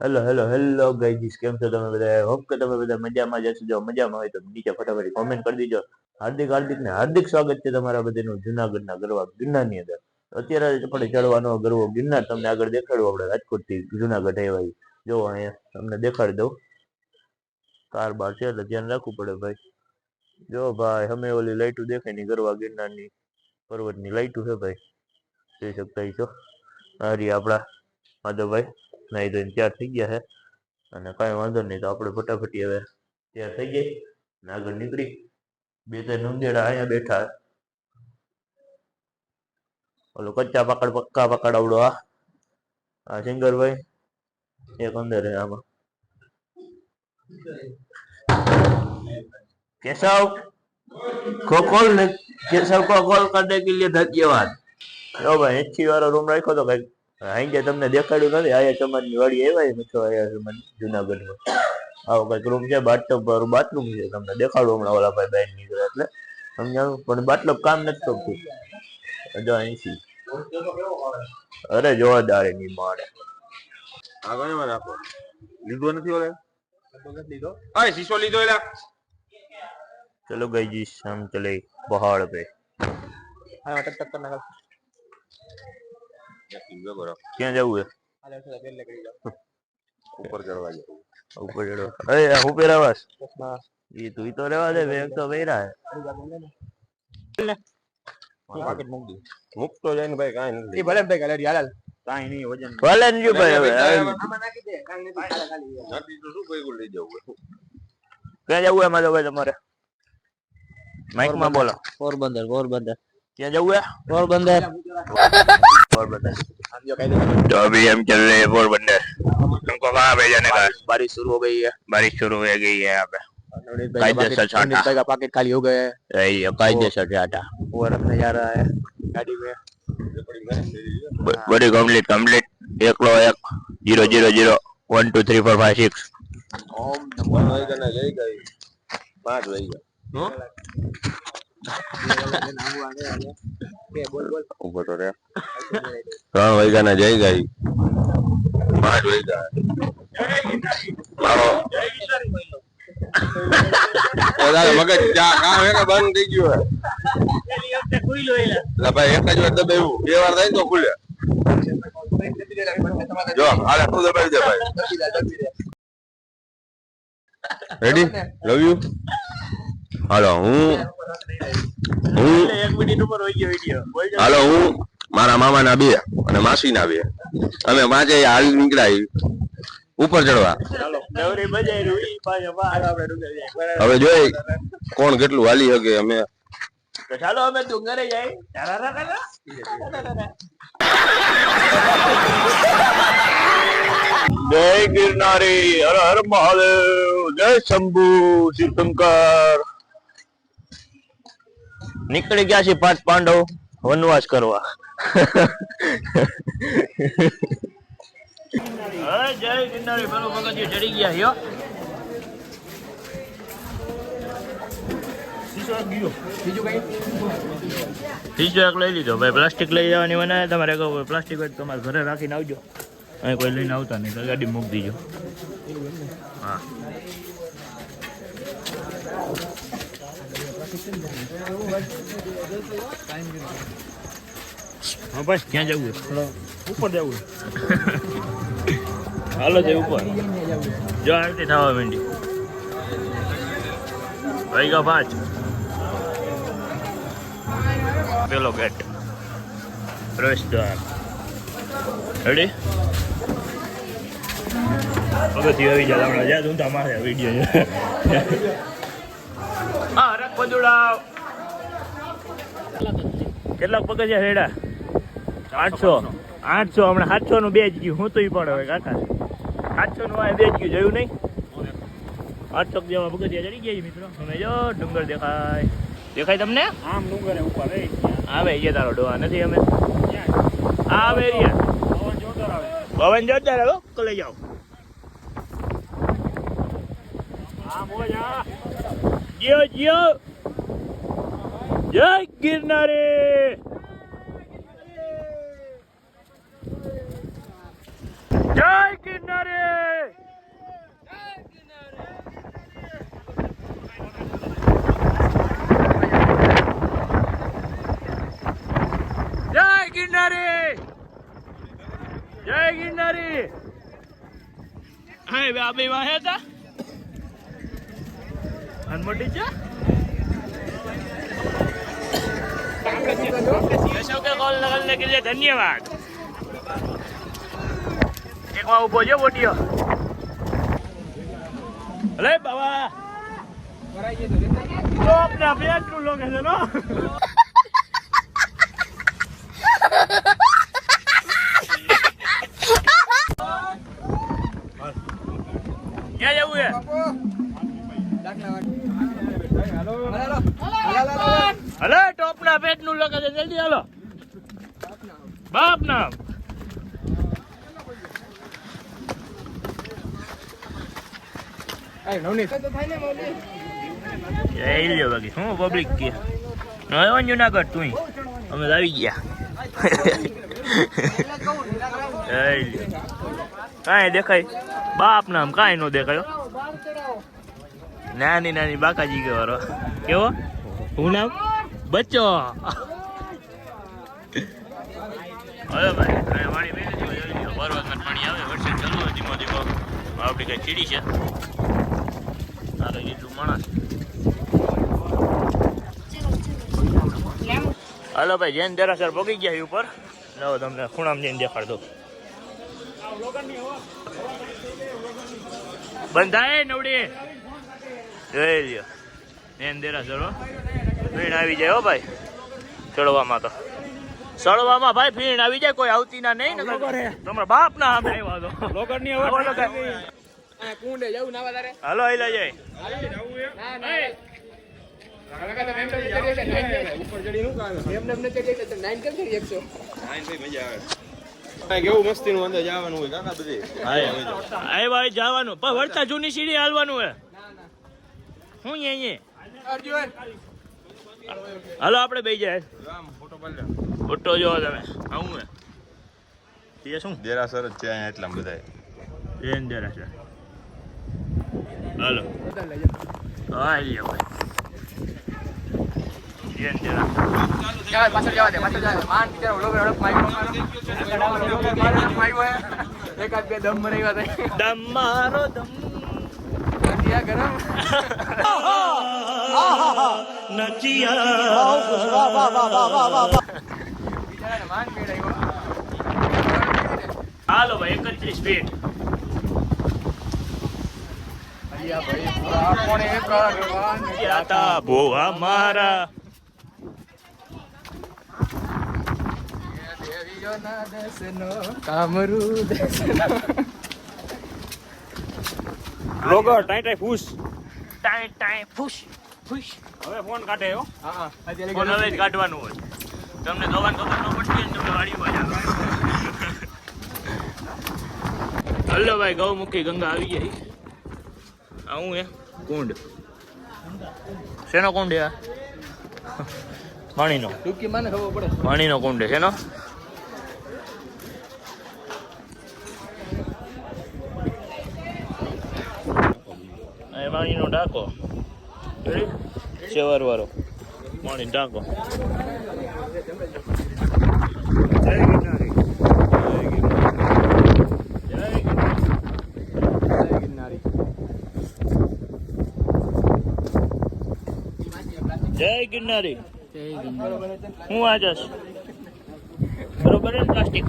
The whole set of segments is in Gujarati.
હેલો હેલો હેલો ગાઈજીસ કેમ છો તમે બધા હોપ કે તમે બધા મજામાં જ હશો. જો મજામાં હોય તો નીચે ફટાફટ કોમેન્ટ કરી દીજો. હાર્દિક હાર્દિક ને હાર્દિક સ્વાગત છે તમારા બધાનું જુનાગઢના ગરવા ગિરનારની અંદર. અત્યારે આપણે ચડવાનો ગરવો ગિરનાર, તમને આગળ દેખાડવું આપણે રાજકોટથી જુનાગઢ આવ્યા જો અહીંયા તમને દેખાડી દઉં. કાર બાર છે, એટલે ધ્યાન રાખવું પડે ભાઈ. જો ભાઈ અમે ઓલી લાઈટો દેખાયની ગરવા ગિરનારની પર્વતની લાઈટો છે ભાઈ. જોઈ શકતા છો હારી આપણા માધવભાઈ. નાહી ધોઈને તૈયાર થઈ ગયા છે અને કાંઈ વાંધો નહીં તો આપણે ફટાફટી હવે તૈયાર થઈ જઈએ અને આગળ નીકળી. બે ત્રણ નંદેડા અહીંયા બેઠા ઓલો કચ્ચા પાકડ પક્કા પાકડ આવડો આ આ સિંગર ભાઈ એક અંદર આમાં. કેશવ, કો કોલ ને, કેશવ કો કોલ કરને કે લીધે ધન્યવાદ. ભાઈ એથી વાળો રૂમ રાખ્યો તો કંઈક અહીંયા તમને દેખાડ્યું નથી આયા ચમનની વાડી આવ્યા મિત્રો આયા ચમન જુનાગઢમાં. આવો વખત રૂમ છે બાટલો બાથરૂમ છે તમને દેખાડું હમણાં ઓલા ભાઈ બહાર નીકળ્યા એટલે સમજાવું પણ બાટલો કામ નથી થતું. જો અહીંથી અરે જોરદાર એની માણે આગળમાં રાખો લીધો નથી ઓલે? લીધો અરે શીશો લીધો એલા. ચલો ગઈ જઈશ શામ ચલે પહાડ પે. હા ટક ટક કરના ક્યાં જવું હે? ઉપર ચડવા જાય ઉપર ચડો અરે હું પહેરાવાસ ઈ તું તો રેવા દે બેગ તો પહેરા હે. જાય ને ભાઈ કાંઈ નથી. કાઈ નહીં વજન ભલે ને ભાઈ હવે નથી. તો શું ભેગું લઈ જવું ક્યાં જવું હે માધવ ભાઈ તમારે માઇકમાં બોલો. પોરબંદર પોરબંદર. ક્યાં જવું હે? फोर हाँ बंदर तो अभी हम चल रहे हैं फोर बंदर तुमको कहाँ भेजने का? बारिश शुरू हो गई है। बारिश शुरू हो गई है यहाँ पे। का पैकेट खाली हो गए और रखने जा रहा है गाड़ी में। बड़ी कंप्लीट कंप्लीट एक लो एक। Zero zero zero. One two three four five six ओम नंबर रहेगा ना यही गई पाँच रहेगा ઊભો તો રે ત્રણ વાગ્યાના જઈ ગઈ પાંચ વાગ્યા. મારો એ મગજ ચા કામ હે બંધ થઈ ગયું હે? ભાઈ એક જ વાર દબાવ્યું. બે વાર થાય તો ખુલે. જો હાલે તું દબાવી દે ભાઈ. રેડી લવ યુ હાલો હું હું હાલો હું મારા મામાના બે અને માસીના બે. અમે પાંચે હાલ નીકળાય. ઉપર ચડવા. હવે જોઈ કોણ કેટલું હાલી શકે અમે. ચાલો અમે ડુંગરે જાય. જય ગિરનારી હર હર મહાદેવ જય શંભુ શિવશંકર નીકળી ગયા છે પાંચ પાંડવ, વનવાસ કરવા. જય ગયા યો એક લઈ લીધો. ભાઈ પ્લાસ્ટિક લઈ જવાની મને તમારે પ્લાસ્ટિક હોય તમારે ઘરે રાખીને આવજો. અહીં કોઈ લઈને આવતા નહીં ગાડી મૂકી દીજો. હા. હા બસ ક્યાં જવું ઉપર જવું હાલો છે ઉપર. જો થવા માંડી. વાગ્યા પાંચ પેલો ગેટ. પ્રવેશ દ્વાર. રેડી પગથી આવી જાય હમણાં યાદ ઊંધા મારે વીડિયો પદુડા. કેટલાક પગથિયા રેડા? આઠસો. આઠસો હમણાં સાતસો નું બે જ ગયું. હું તો ઈ પણ હવે કાકા. સાતસો નું આ બે જ ગયું. જોયું નહીં? આઠસો જેવા પગથિયા ચડી ગયા મિત્રો. તમે જો ડુંગર દેખાય. દેખાય તમને? આમ ડુંગર ઉપર આવે એ તારો ડોવા નથી અમે. આવે એરિયા પવન જોરદાર આવે. કલે જાઓ. લઈ જાઓ. જય ગિરનારી! જય ગિરનારી! જય ગિરનારી! જય ગિરનારી! હા બે આપણે વાહે હતા? અને મોટી છે? અશોકે કોલ લગનને કે ધન્યવાદ. એકમાં ઊભો જો બોટીઓ અરે બાબા ચોપ ને અભ્યાસનું? લોકેશન લ્યો બાકી. શું પબ્લિક કે? આવ્યો જુનાગઢ તું અમે આવી ગયા. કાંઈ દેખાય? બાપ નામ કાંઈ નો દેખાયો નાની નાની બાકાજી કે વારો. કેવો? હું નામ? બચ્ચો. હવે ભાઈ હવે વાણી પાણી આવે વરસાદ ચાલુ ધીમો ધીમો. આપણી કઈ ચીડી છે. આગળ જેટલું માણસ. હાલો ભાઈ જૈન દેરાસર પગી ગયા ઉપર. લાવો તમને ખૂણામાં જઈને દેખાડ દો બંધાય નવડી. જોઈ લ્યો. જૈન દેરાસર હો. ફીણ આવી જાય હો ભાઈ. ચડવામાં તો. ચડવામાં ભાઈ ફીણ આવી જાય કોઈ આવતી ના નહીં ને તમારા બાપ ના સામે આવ્યા તો. ની. કુંડે જવું નાવા તારે હાલો અહીં લઈ જાય ના ના નું નું જવાનું હોય કાકા ભાઈ જવાનું પણ વળતા જૂની સીડી હાલવાનું હે હું અહીંયા અર્જુન હાલો આપણે બે જાય ફોટો પાડ તમે આવું હે એ શું દેરાસર જ છે અહીંયા એટલા બધા એન દેરાસર હાલો. Ay, güey. Bien, માન એકાદ બે દમ. હતા દમ મારો દમ ગરમ માન મેળવ્યો હાલો ભાઈ એકત્રીસ ફીટ દેશનો કામરૂ દેશનો ટાઈ ટાઈ ફૂસ. ટાઈ ટાઈ ફુશ ફુશ હવે ફોન કાઢે હો. હા હા. ફોન હવે જ કાઢવાનું હોય. તમને દવાની ખબર ન પડતી હોય ને તમે હલો ભાઈ ગૌમુખી ગંગા આવી ગઈ. આવું હે કુંડ શેનો કુંડ હે આ? પાણીનો ટૂંકી મને ખબર પડે પાણીનો કુંડ છે શેનો એ પાણીનો ટાંકો સેવાર વાળો પાણી ટાંકો જય ગિરનારી. જય ગિરનારી. ગિરનારી જય ગિરનારી. હું આ જશ બરોબર ને પ્લાસ્ટિક?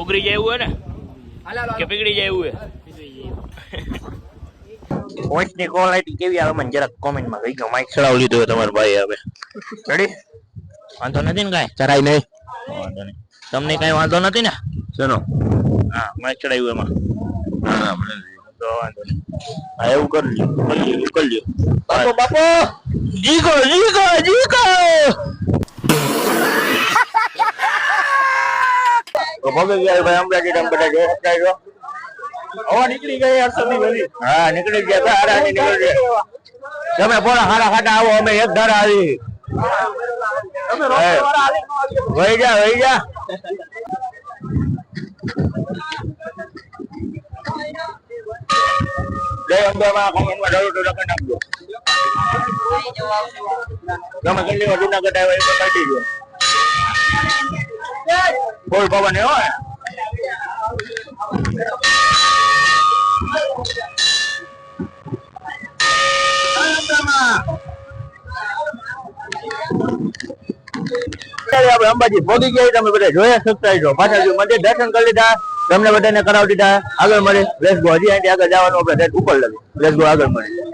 ઉગરી જાય એવું હે ને? કે પીગળી જાય એવું હે વોઇસની ક્વોલિટી કેવી આવે મને જરાક કોમેન્ટમાં કહી ગયો. માઇક ચડાવી લીધો હોય ભાઈ હવે. રેડી વાંધો નથી ને કાંઈ? નહીં. વાંધો નહીં. તમને કાંઈ વાંધો નથી ને? શેનો? હા માઇક ચડાવ્યું એમાં. તો વાંધો નહીં. હા એવું કરી લ્યો. કરી લ્યો કરી લ્યો. બાપો બાપો! જીકો જીકો જીકો તો ગયા ભાઈ અંબાજી તમે બધા શકાય છો હવા નીકળી ગઈ હર્ષદની બધી હા નીકળી ગયા હારા નીકળી ગયા. તમે પોણા હારા ખાટા આવો અમે એક ધારા આવી. વહી જા વહી જા. જય અંબે માં કોમેન્ટમાં જરૂર તો લખી નાખજો. તમે જુનાગઢ આવ્યા અંબાજી પહોંચી ગયા તમે બધા જોયા શકતા છો પાછા મંદિર દર્શન કરી લીધા. તમને બધાને કરાવી દીધા. આગળ મળે લેસ ગો હજી આગળ જવાનું. આપણે ઉપર લગે લેસ ગો આગળ મળે